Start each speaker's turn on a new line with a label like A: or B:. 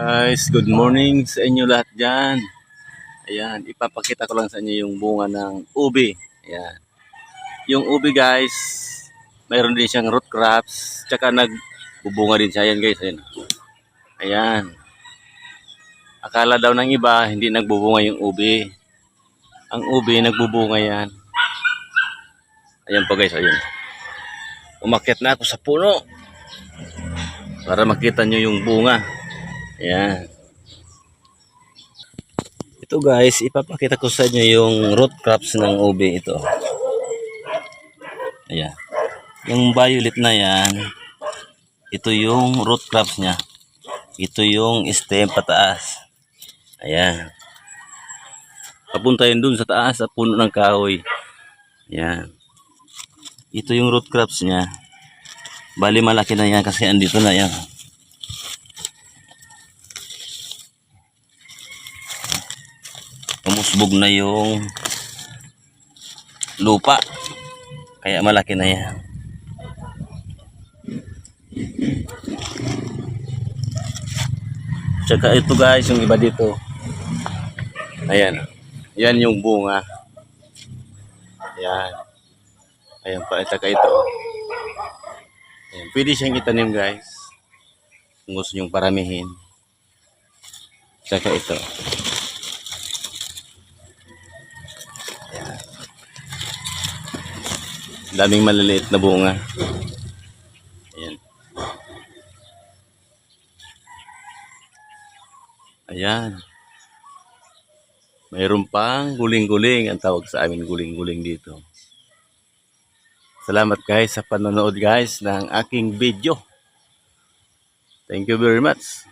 A: Guys, good morning sa inyo lahat dyan. Ayan, ipapakita ko lang sa inyo yung bunga ng ubi. Ayan. Yung ubi guys, mayroon din siyang root crops, tsaka nagbubunga din siya. Ayan guys, ayan. Ayan. Akala daw ng iba, hindi nagbubunga yung ubi. Ang ubi, nagbubunga yan. Ayan po guys, ayan. Umakyat na ako sa puno para makita nyo yung bunga. Ayan. Ito guys, ipapakita ko sa inyo yung root crops ng ube ito. Ayan. Yung violet na yan, ito yung root crops niya. Ito yung stem pataas. Ayan. Papunta yun dun sa taas sa puno ng kahoy. Ayan. Ito yung root crops niya. Bali malaki na yan kasi andito na yan. Umusbog na yung lupa. Kaya malaki na yan. Tsaka ito guys, yung iba dito. Ayan. Yan yung bunga. Ayan. Ayan pa. Tsaka ito. Ayan. Pwede siyang itanim guys. Kung gusto nyong paramihin. Tsaka ito. Daming maliliit na bunga. Ayan. Ayan. Mayroon pang guling-guling. Ang tawag sa amin guling-guling dito. Salamat guys sa panonood guys ng aking video. Thank you very much.